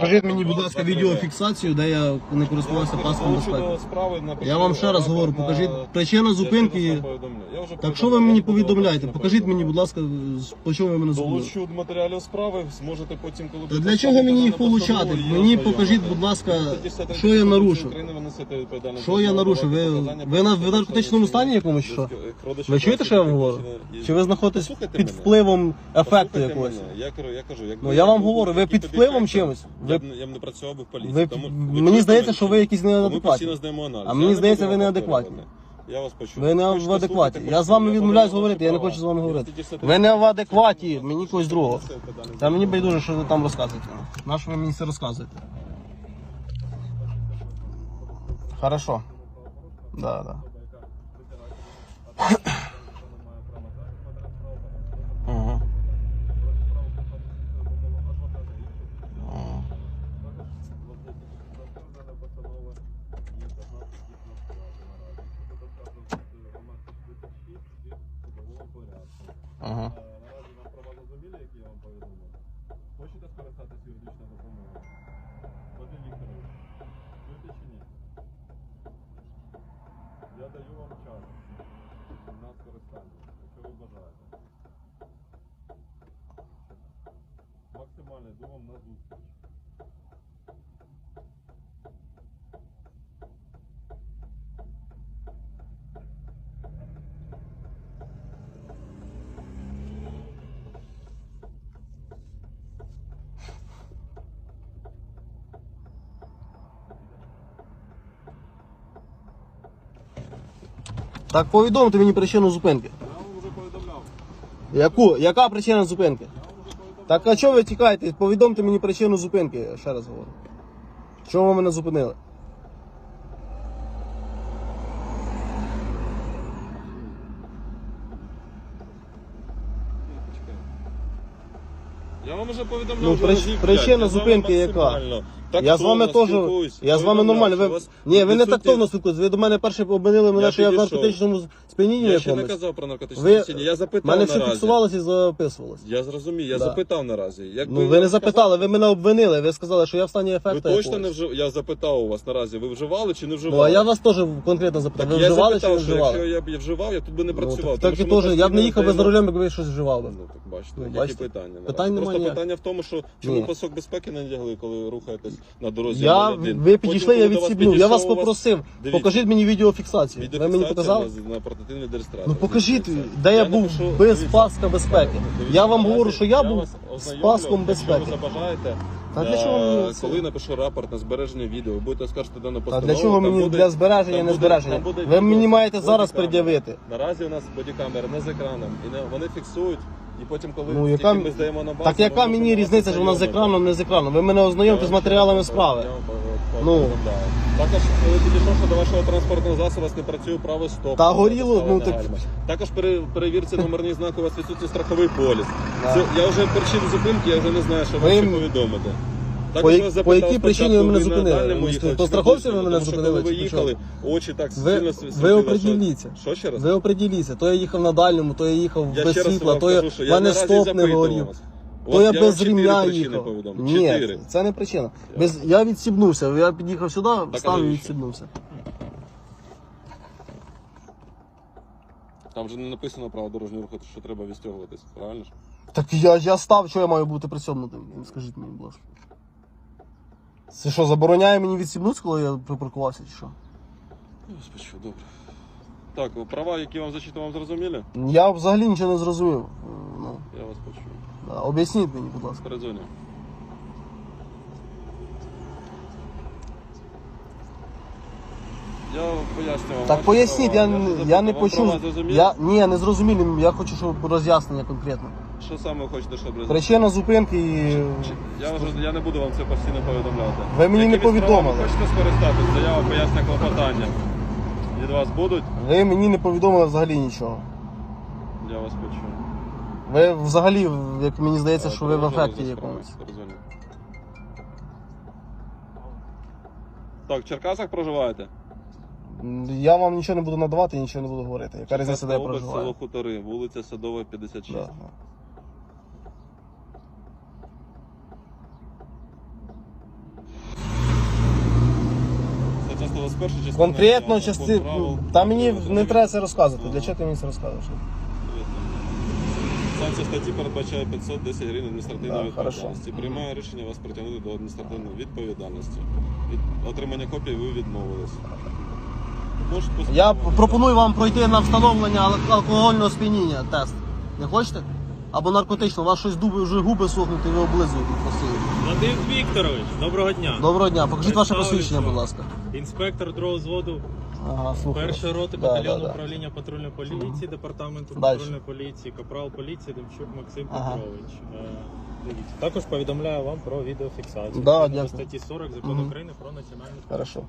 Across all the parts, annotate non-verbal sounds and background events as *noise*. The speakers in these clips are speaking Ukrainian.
Покажіть мені, будь ласка, відеофіксацію, де я не користувався паском безпеки. Я вам ще раз говорю, покажіть причина зупинки. Так що ви мені повідомляєте? Покажіть мені, будь ласка, по чому ви мене зупинили. Долучу матеріалів справи, зможете потім, коли Та для чого мені їх получати? Мені покажіть, будь ласка, що я нарушив. Що я нарушив? Ви, ви на ви наркотичному стані якомусь що? Ви чуєте, що я вам говорю? Чи ви знаходитесь під впливом ефекту якогось? Я кажу, я Ну, я вам говорю, ви під впливом детектор, чимось? Я, Ви- б, я б не працював би в поліції. Ви, тому, мені чуєте здається, мене що ви якісь Ми постійно здаємо аналіз. А Я мені не здається, буду ви вам неадекватні. повторювати. Я вас почув. Ви не в адекваті. Я з вами відмовляюсь говорити, я не хочу з вами говорити. Ви не в адекваті, мені когось другого. Та мені байдуже, що ви там розказуєте. На що ви мені це розказуєте? Хорошо. Да, да. Ага. Ага. Ага. Наразі вам права зрозуміли, які я вам повідомив? Хочете скористатися юридичною допомогою? Вадим Вікторович, чуєте чи ні? Даю вам час на скористання, якщо ви бажаєте. Максимальний йду на зустріч. Так повідомте мені причину зупинки. Я вам вже повідомляв. Яку? Яка причина зупинки? Так а чого ви тікаєте? Повідомте мені причину зупинки, я ще раз говорю. Чого ви мене зупинили? Я вам вже повідомляв. Ну, прич- причина зупинки яка? Максимально я з вами теж. Я з вами нормально. Ви... вас Ні, ви не відсутні- тактовно спілкуєтесь. Ви до мене перше обвинили мене, Я що я в наркотичному сп'янінні Я ще не якомусь. казав про наркотичне Ви- сп'яніння. Я запитав мене все наразі. фіксувалося і записувалося. Я зрозумів, я Да. запитав наразі. Якби Ну ви не запитали, ви мене обвинили. Ви сказали, що я в стані Ви ефекту. точно якогось. не вжив. Я запитав у вас наразі, ви вживали чи не вживали? Ну а я вас теж конкретно запитав. так Ви я вживали чи запитав, не що вживали? якщо я б вживав, я тут би не Ну, працював. так, тому так що і ми теж, я б не постійно їхав би за рулем, якби ви щось вживав. би. Ну так бачите, Ну, які бачите. питання? наразі? Питань Просто немає питання в тому, що чому Ні. пасок безпеки не надягли, коли рухаєтесь на дорозі. Я, М1? ви Потім, підійшли, я коли відсібнув. Я вас попросив, Дивіться. покажіть мені відеофіксацію. Ви мені показали? на, портативний реєстратор. Ну покажіть, де я був пишу- без дивіться. паска безпеки. Дивіться, Я вам говорю, що я був вас з паском Якщо безпеки. ви забажаєте, Та для чого е, мені це? коли напишу рапорт на збереження відео, ви будете скажете дану А постанову. для чого мені буде- для збереження, не збереження? буде Ви мені маєте зараз пред'явити. Наразі у нас бодікамери не з екраном, і не, вони фіксують, і потім, коли Ну, тільки яка... ми здаємо на базу, Так яка можемо мені вас різниця, що вона з ознайомити. екраном, не з екраном? Ви мене ознайомте з матеріалами справи. я вам по- Ну. повідомляю. Також, коли підійшов, що до вашого транспортного засобу у вас не працює правий стоп. Та горіло, ну, так- Також пере, перевірці номерні знаки, у вас відсутній страховий поліс. *laughs* Да. Це, я вже перші зупинки, я вже не знаю, що Ви- вам ще повідомити. По, я- по якій причині ви мене зупинили? По страховці ви мене зупинили? Ви їхали, очі так Ви- сильно ви світили, що- ще раз? Ви определіться, то я їхав на дальньому, то я їхав Я без світла, то я в мене стоп не горів. То я без причини їхав. Ні, це не причина. Без, я відсібнувся, я під'їхав сюди, а встав і відсібнувся. Там же не написано право дорожнього руху, що треба відстягуватись, правильно ж? Так я, я став, що я маю бути присьомнутим? Скажіть мені, будь ласка. Це що, забороняє мені відсібнутися, коли я припаркувався чи що? Господи, що добре. Так, права, які вам зачитував, вам зрозуміли? Я взагалі нічого не зрозумів. Ну, Я вас почув. да. Об'ясніть мені, будь ласка. Передзвоню. Я поясню вам. Так ваші поясніть, я, права. не- я не вам почув. права зрозуміли? Я, ні, не зрозумілі, я хочу, щоб роз'яснення конкретно. Що саме ви хочете, щоб розуміли? Причина зупинки і. Я, вже, я не буду вам це постійно повідомляти. Ви мені не Якимись повідомили. правами Хочете скористатись? Заява пояснення клопотання. Від вас будуть? Ви мені не повідомили взагалі нічого. Я вас почув. Ви взагалі, як мені здається, що ви в ефекті якомусь. Так, в Черкасах проживаєте? Я вам нічого не буду надавати, нічого не буду говорити. Яка різниця, де я область, село? Хутори, вулиця Садова, 56. Да. 31 частина. Конкретно п'ята, части... правил. Та мені не треба це розказувати. Для чого ти мені це розказуєш? Санкція статті передбачає 510 гривень адміністративної хорошо. відповідальності. Приймає рішення вас притягнути до адміністративної відповідальності. Від отримання копії ви відмовились. Я пропоную вам пройти на встановлення ал- алкогольного сп'яніння тест. Не хочете? Або наркотично, у вас щось дуби, вже губи сохнуть і ви облизуєте постійно. Вадим Вікторович, доброго дня. Доброго дня, покажіть ваше Представлюся. посвідчення, будь ласка. Інспектор другого взводу Ага, слухаю. першої роти Да, батальйону да, да. управління патрульної поліції, департаменту Дальше. патрульної поліції, капрал поліції Демчук Максим Ага. Петрович. Е, Дивіться. Також повідомляю вам про відеофіксацію. Да, Відповідно дякую. до статті 40 закону Мгм. України про національну Хорошо.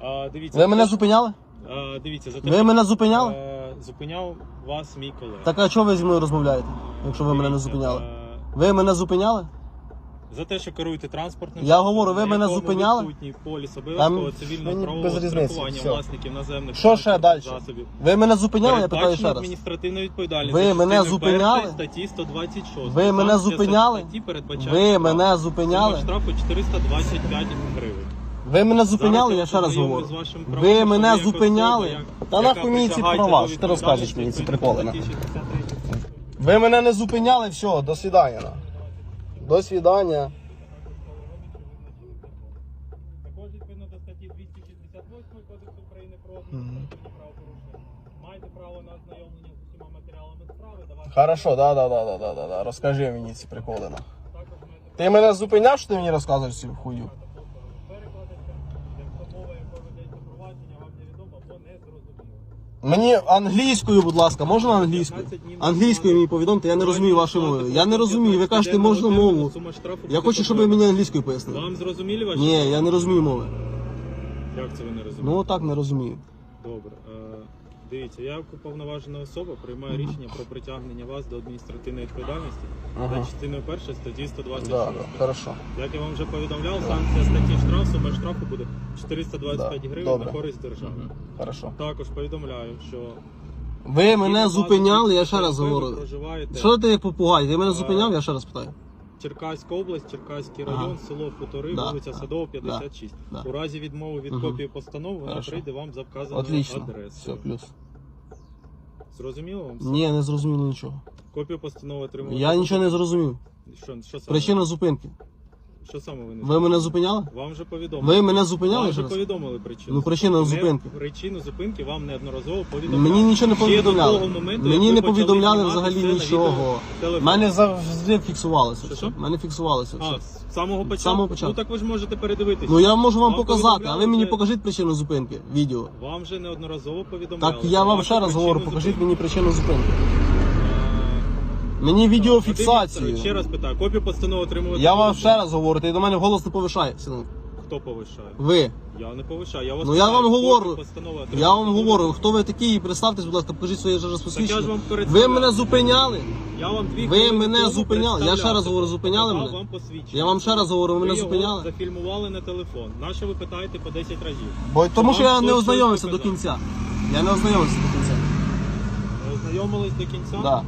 А, дивіться, Ви мене зупиняли? а, дивіться, за те, Ви що, мене зупиняли? е, зупиняв вас мій колега. Так а чого ви зі мною розмовляєте, якщо ви мене не Дивіться, зупиняли? е, Ви мене зупиняли? За те, що керуєте транспортним Я говорю, ви мене зупиняли? відсутній поліс Там обов'язкового цивільного мені правового без різниці, страхування все. власників наземних Що ще транспортних далі? засобів. Ви мене зупиняли, я питаю ще раз. адміністративна відповідальність. Ви за мене частиною зупиняли? першої статті 126. Ви мене Санкція зупиняли? статті передбачає Ви штраф. мене зупиняли? штрафу 425 гривень. Ви мене зупиняли, я ще раз говорю. Ви мене зупиняли? Та нахуй мені ці права, що ти розкажеш мені ці приколи, нахуй? відповідно до статті 63. Ви мене не зупиняли, все, до свидання. До свидання. Також відповідно до статті 268 Кодексу України про адміністративні правопорушення. Маєте право на ознайомлення з усіма матеріалами справи. Давайте Хорошо, да, да, да, да, да, да, да. Розкажи мені ці приколи. нахуй. також маєте Ти мене зупиняв, що ти мені розказуєш цю хую якщо мова, якою ведеться провадження, вам невідомо або не зрозуміло. Мені англійською, будь ласка, можна англійською? Англійською мені повідомте, я не розумію вашу мови. Я не розумію, ви кажете, можна мову. Я хочу, щоб ви мені англійською пояснили. Вам зрозуміли ваші? Ні, я не розумію мови. Як це ви не розумієте? Ну отак не розумію. Добре. Дивіться, я як уповноважена особа приймаю рішення про притягнення вас до адміністративної відповідальності Ага. за частиною першої статті 126. Да, да, хорошо. Як я вам вже повідомляв, санкція статті штраф, сума штрафу буде 425 Да, гривень добре. на користь держави. Хорошо. Також повідомляю, що Ви мене зупиняли, я ще раз говорю. Що ти як попугай? Ти мене зупиняв, я ще раз питаю. Черкаська область, Черкаський Ага. район, село Хутори, Да, вулиця да, Садова, 56. да. У разі відмови від угу. копії постанови вона Хорошо. прийде вам за вказаною Отлично. адресою. Все, плюс. Зрозуміло вам? все? Ні, не зрозуміло нічого. Копію постанови отримали. Я нічого не зрозумів. Що, що саме? Причина зупинки. Що саме ви не Ви мене зупиняли? Вам вже повідомили. Ви мене зупиняли Вам вже раз? повідомили причину. Ну, причина Не- зупинки. Причину зупинки вам неодноразово повідомляли. Мені нічого не Ще до повідомляли. того моменту, як Мені ви не почали повідомляли знімати взагалі це на нічого. відеотелефон. У мене завжди фіксувалося. Що, все. що? Мене фіксувалося. А, все. з самого початку? самого початку. Ну так ви ж можете передивитися. Ну я можу вам Вам показати, а повідомляли ви мені вже- покажіть причину зупинки. Відео. Вам вже неодноразово повідомляли. Так я вам ще раз говорю, покажіть мені причину зупинки. Мені відеофіксацію. Ще раз питаю, копію постанови отримувати. Я вам ще раз говорю, ти до мене голос не повишає. синок. Хто повишає? Ви. Я не повишаю. Я вас Ну, я питаю, вам копію говорю. постанови отримувати Я вам говорю, хто ви такі, представтесь, будь ласка, покажіть своє зараз Так я ж посвідчення. вам Ви мене зупиняли. Я вам дві Ви хвилини мене тому зупиняли. Я ще раз говорю, зупиняли мене? вам посвідчення. Я вам ще раз говорю, ви мене його зупиняли. зафільмували на телефон. Нащо ви питаєте по 10 разів? Бо тому що я не ознайомився до кінця. Я не ознайомився до кінця. Ознайомились до кінця? Да.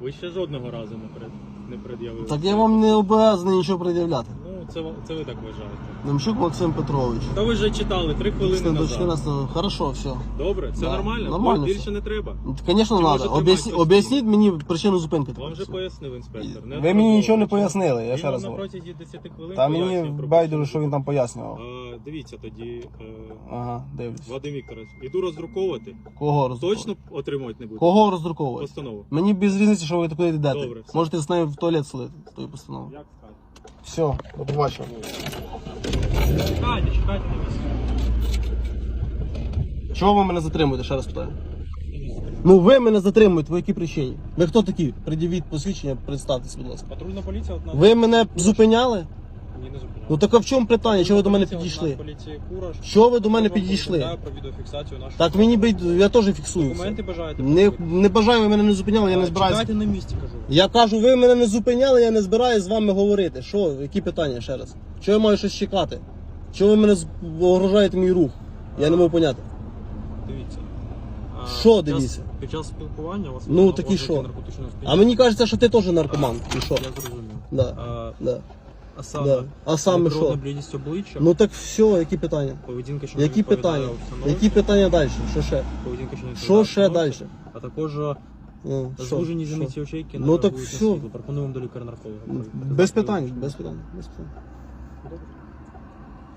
Ви ще жодного разу не, пред... не пред'явили. Так я вам не обов'язаний нічого пред'являти. Це, це ви так вважаєте. Демчук Максим Петрович. Та ви вже читали три хвилини До назад. 14. Хорошо, все. Добре, це Да, нормально? нормально Більше все. не треба. Звісно, Чи треба. Об'ясні-? Об'ясніть мені причину зупинки. Вам вже пояснив інспектор. Ви мені нічого не пояснили, я ще раз на говорю. протязі 10 хвилин Та мені про байдуже, що він там пояснював. А, дивіться тоді, е, Ага, дивлюсь. Вадим Вікторович, іду роздруковувати. Кого роздруковувати? Точно отримувати не буду? Кого роздруковувати? Постанову. Мені без різниці, що ви туди йдете. Добре, все. Можете з нею в туалет слити, з тою постановою. Як. Все, до побачення. Чекайте, чекайте на. Чого ви мене затримуєте, ще раз питаю? Ну ви мене затримуєте, по якій причині? Ви хто такі? Пред'явіть посвідчення, представтесь, будь ласка. Патрульна поліція от нас. Ви мене зупиняли? Ні, не зупиняв. Ну так а в чому питання? Чого ви до мене підійшли? Що ви до мене підійшли? про відеофіксацію нашого. Так мені би я теж фіксую. все. Документи бажаєте? Не, не бажаю, ви мене не зупиняли, я не збираюся. Чекайте на місці, кажу. Я кажу, ви мене не зупиняли, я не збираюся з вами говорити. Що, які питання ще раз? Чого я маю щось чекати? Чого ви мене з- огрожаєте мій рух? Я не можу поняти. Дивіться. А, Що під час- дивіться? Під час спілкування у вас Ну, такі що? наркотичного А мені кажеться, що ти теж наркоман. І що? Я зрозумів. Да. А, Да. А саме, Да. А саме що? блідість обличчя, Ну так все, які питання? поведінка, що не Які відповідає питання? обстановці, Які питання далі? Що ще? поведінка, що не Що відповідає ще далі? обстановці, А також Ну, що? звужені Що? зіниці очей, які Ну, так реагують на всьо. світло. Пропонуємо до лікаря-нарколога. Без питань, без питань, без питань.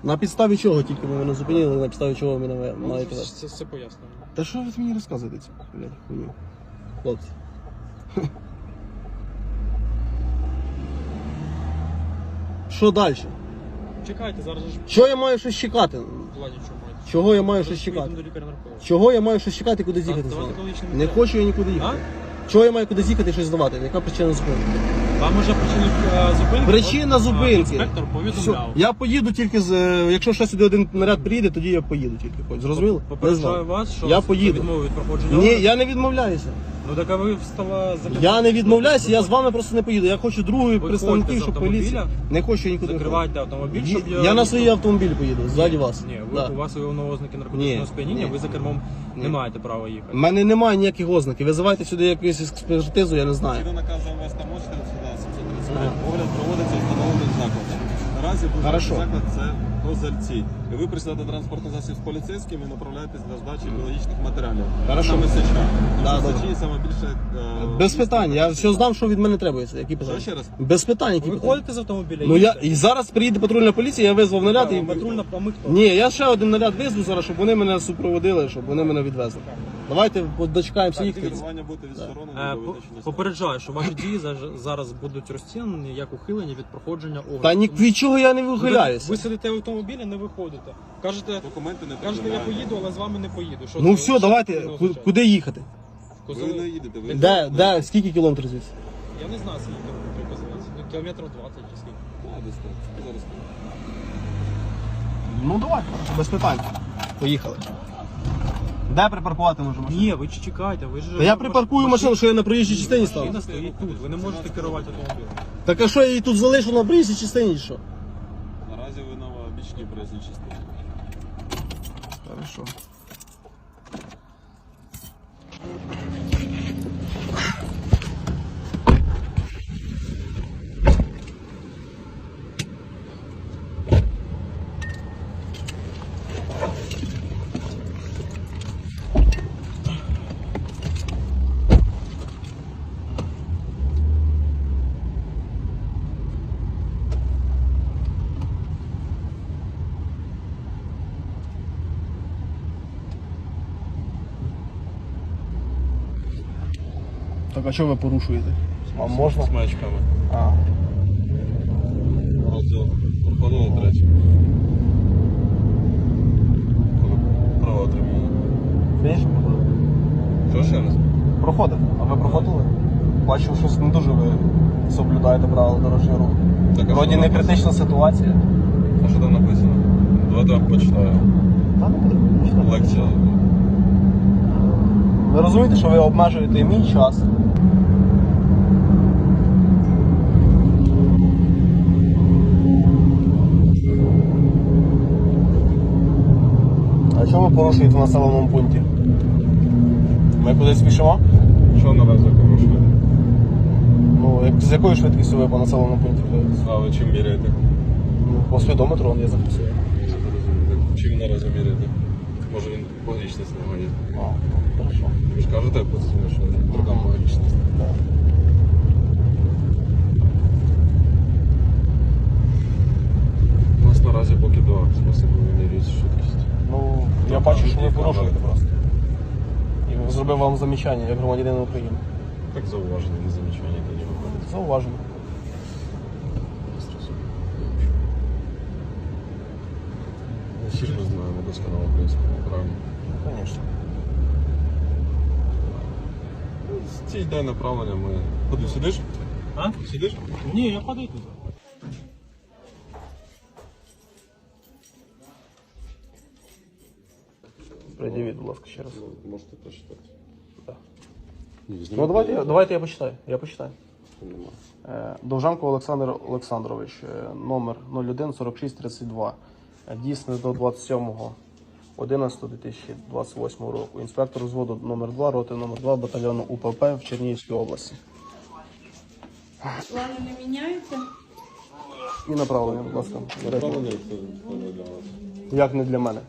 На підставі чого тільки ви мене зупинили, на підставі чого ви мене Ну, маєте вести? Це все пояснено. Та що ви мені розказуєте цю, блядь, хуйню? Хлопці. *laughs* Що далі? Чекайте, зараз ж Чого я маю щось чекати? чого я маю щось чекати? до. Чого я маю щось чекати, куди з'їхати? з давайте вами? Не хочу я нікуди їхати. Чого я маю куди з'їхати і щось здавати? Яка причина зупинки? Вам уже причина е, зупинки? Причина от, е, зупинки. Інспектор Все, повідомляв. я поїду тільки з. е, Якщо ще сюди один наряд приїде, тоді я поїду тільки. Хоч зрозуміло? Не Попереджаю знаю. вас, що Я поїду. відмови від проходження Ні, я не відмовляюся. Ну так а ви встала за Я не відмовляюся, я з вами просто не поїду. Я хочу другої Виходьте представників, з щоб автомобіля, поліція. Не хочу нікуди. Закривайте автомобіль, щоб Я на своїй автомобілі поїду, ззаді вас. Ні, ви Да. у вас виявлено ознаки наркотичного Ні, сп'яніння, ні. ви за кермом Ні. не маєте права їхати. У мене немає ніяких ознаків. Визивайте сюди якусь експертизу, я не знаю. Згідно наказу МВС та МОЗ 735, огляд проводиться закладом. Наразі Хорошо. заклад це Озерці. І ви прийшли транспортний засіб з поліцейським і направляєтесь для здачі біологічних матеріалів. Хорошо. Саме сеча. Да, Тому що сечі саме більше... е, Без питань. Я все знав, що від мене требується. Які питання? ще раз? Без питань, які Ви питання. виходите з автомобіля? Ну я і зараз приїде патрульна поліція, я визвав наряд і Патрульна, а ми хто? Ні, я ще один наряд визву зараз, щоб вони мене супроводили, щоб вони мене відвезли. Давайте дочекаємося їх. Е, до Попереджаю, що ваші дії за- зараз будуть розцінені як ухилення від проходження огляду. Та ні від чого я не Ви- вихиляюся. Ви сидите в автомобілі, не виходите. Кажете, Документи не кажете, я поїду, але з вами не поїду. Що Ну це- все, що давайте, це ку- означає? куди їхати? В Ви не їдете. Ви Де, де, скільки кілометрів звідси? Я не знаю, скільки кілометрів позивається. Ну, кілометрів 20 чи скільки. А, десь так. Зараз. Ну давай, без питань. Поїхали. Де припаркувати можемо? Ні, ви ч- чекайте, ви ж... Та я припаркую машину, що я на проїжджій частині Машина стоїть тут, ви не можете керувати автомобілем. Так а що я її тут залишу на проїжджій частині що? Наразі ви на бічній проїзній частині. Хорошо. Так а що ви порушуєте? А можна? З маячками. А. Розділ. Проходили третій. Право отримали. Більше? Що ще раз? Проходив. А ви проходили? Бачу, щось не дуже ви соблюдаєте правила дорожнього руху. Так, а Вроді що не написано? критична ситуація. А що там написано? Давайте я почитаю. Та не критична. Лекція. Ви розумієте, що ви обмежуєте мій час? Що ви порушуєте в населеному пункті? Ми кудись спішимо? Що наразі порушує? Ну, як, з якою швидкістю ви по населеному пункті? ходите? А ви чим міряєте? Ну, по спідометру он я записую. Чим наразі міряєте? Може він погрічність не має. А, хорошо. Ви ж кажете постійно, що така погрічність. Так. У нас наразі поки два способи швидкість. Ну, я Ну, бачу, там що ви є порушуєте камери. просто. І зробив вам замічання як громадянин України. Так зауваження, не замічання тоді виходить. Зауважено. Всі ж ми знаємо досконало українську правильно. Звісно. Ці йде направлення ми. Ходи, сидиш? А? Сидиш? Ні, я падаю Ласка, ще раз. Ну, Можете прочитати. Да. Ні, Ну давайте, я- давайте я почитаю. Я почитаю. нема. Е, Довжанко Олександр Олександрович, е, номер 01 46 32. Е, Дійсне до 27 11 2028 року. Інспектор взводу номер 2 роти номер 2 батальйону УПП в Чернігівській області. Плани не міняються? І направлення, будь ласка. Направлення це це не для вас. Як не для мене?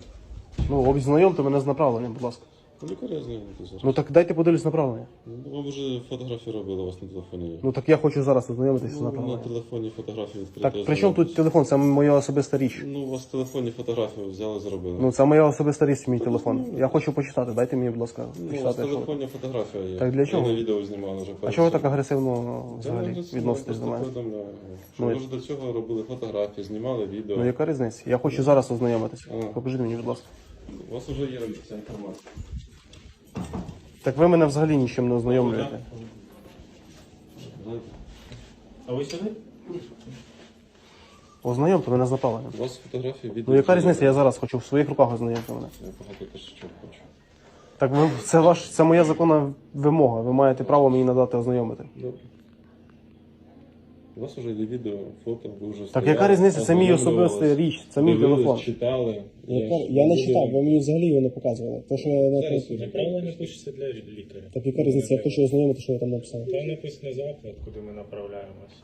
Ну, обзнайомте мене з направленням, будь ласка. Ну, Лікаря знайомити зараз. Ну так дайте подивлюсь направлення. Ну, Ви вже фотографії робили у вас на телефоні. є. Ну так я хочу зараз ознайомитися з Ну, на направленням. телефоні фотографії відкрити. Так, при чому тут телефон? Це моя особиста річ. Ну, у вас в телефоні фотографію взяли, зробили. Ну, це моя особиста річ, мій телефон. Я хочу почитати. Дайте мені, будь ласка, Ну, у вас в почитати. що- телефоні фотографія є. Так для чого? І на відео знімали вже. А чого ви так агресивно Це взагалі не відноситесь до мене? повідомляю. Що Ну, ви і- ж до цього робили фотографії, знімали відео. Ну яка різниця? Я хочу зараз ознайомитися. Покажіть мені, будь ласка. У вас вже є ця інформація. Так ви мене взагалі нічим не ознайомлюєте. А ви сюди? Ознайомте мене з направленням. У вас фотографії, відео. Ну яка різниця? Я зараз хочу в своїх руках ознайомити мене. Я багато теж чого хочу. Так ви це ваш це моя законна вимога. Ви маєте право мені надати ознайомити. Добре. У вас вже є відео, фото, ви вже Так яка різниця? Це мій особистий річ, це мій телефон. читали. Я не читав, ви мені взагалі його не показували. То, що я Зараз не... уже Направлення пишеться для лікаря. Так яка різниця? Я хочу ознайомити, що я там написав. Там написано заклад, куди ми направляємось.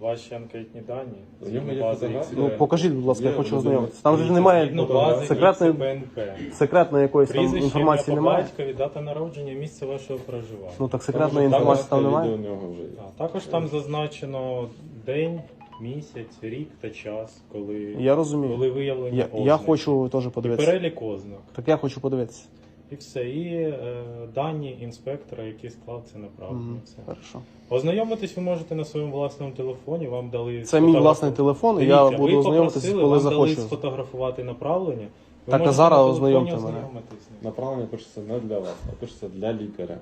Ваші анкетні дані. У є бази фотографія. Ну покажіть, будь ласка, я Є, хочу ознайомитися. Там же ж Згідно немає бази секретної, ПНП. секретної якоїсь там Прізвище, інформації ім'я по немає. батькові, дата народження, місце вашого проживання. Ну так секретної інформації там немає. Відео у нього вже є. А, також там зазначено день, місяць, рік та час, коли, Я розумію. коли виявлені Я, ознаки. я хочу теж І подивитися. перелік ознак. Так я хочу подивитися. І все. І е, дані інспектора, який склав це направлення. Мгм, Все. Хорошо. Ознайомитись ви можете на своєму власному телефоні. Вам дали Це мій власний телефон, і Дивіться, я ви буду ознайомитися, попросили, коли вам дали сфотографувати направлення. Ви Так, а можете зараз на телефоні ознайомте мене. ознайомитись з ним. Направлення пишеться не для вас, а пишеться для лікаря.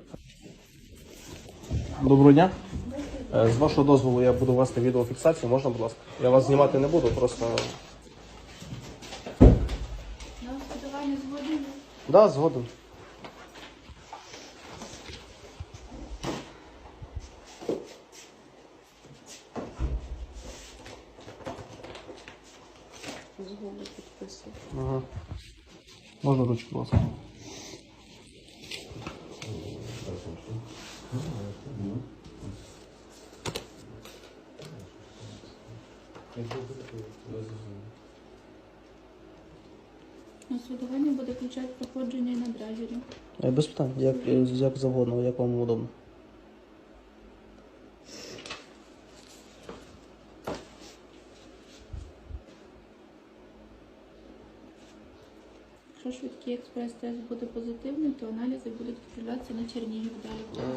Доброго дня. Е, З вашого дозволу я буду вести відеофіксацію. Можна, будь ласка? Я вас знімати не буду, просто. На сподівання згодні. Да, згодом. Згоду підписую. Ага. Можна ручку, будь ласка. На свідування буде включати проходження і на драйвері. Е, Без питань, як, як завгодно, як вам удобно. Якщо швидкий експрес-тест буде позитивним, то аналізи будуть відправлятися на Чернігів далі.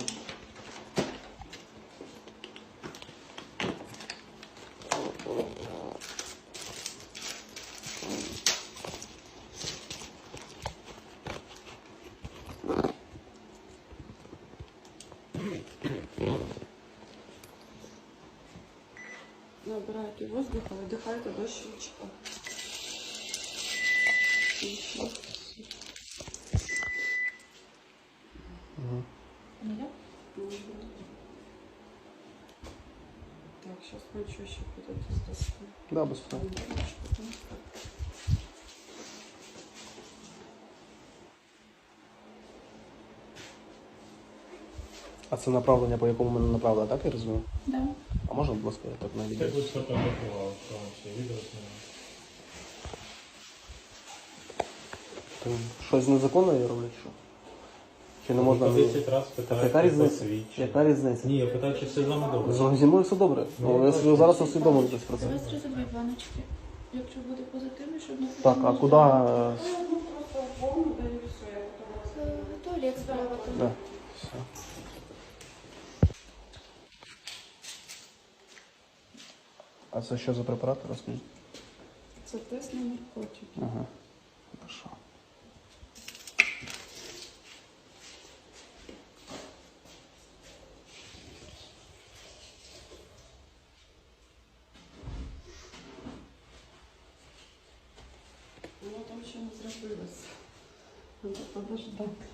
выдыхайте до щелчка. Еще. Ну, я? Мгм. Так, сейчас мы еще щипать из доски. Да, без питань. А це направлення, по якому мене направили, так я розумію? Да. А можна, будь ласка, я так на відео? Так ви сфотографували, що вам ще відео знімали. Щось незаконне я роблю, чи що? Чи не можна? Мені- 10 раз Так питаєте яка різниця? Яка різниця? Ні, я питаю, чи все з вами добре. З- Зі мною все добре. Ну, ви собі зараз усвідомлюєтесь про це. 22 баночки. Якщо буде позитивний, щоб не Так, а куди? е, Ну, просто помню, да и все, я потом вас- Е, Туалет справа там. Да. Все. А це що за препарат? Розкажіть. Это тест на наркотики. Ага. Хорошо. Ну, там ще не зробилось. Надо подождать.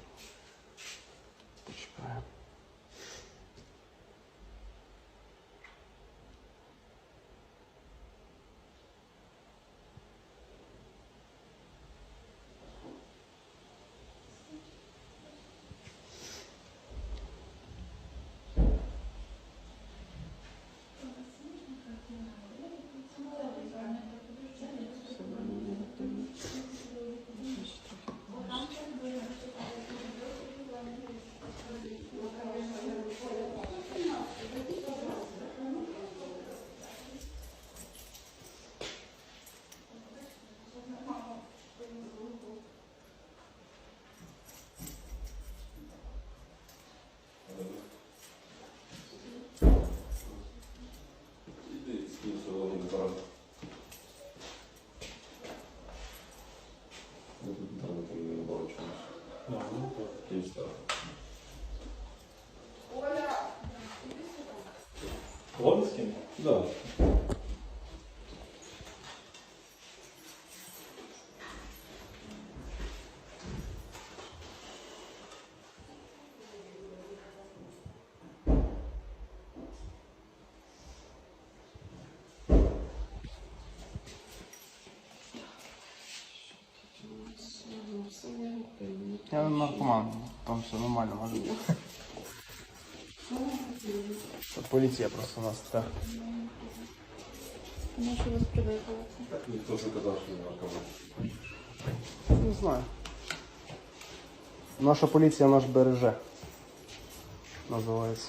Лобський? Да. Я наркоман, там все нормально може бути. Це поліція просто у нас так. Може вас привикувати. Ніхто ж не казав, що він наркоман. Не знаю. Наша поліція наш береже. Називається.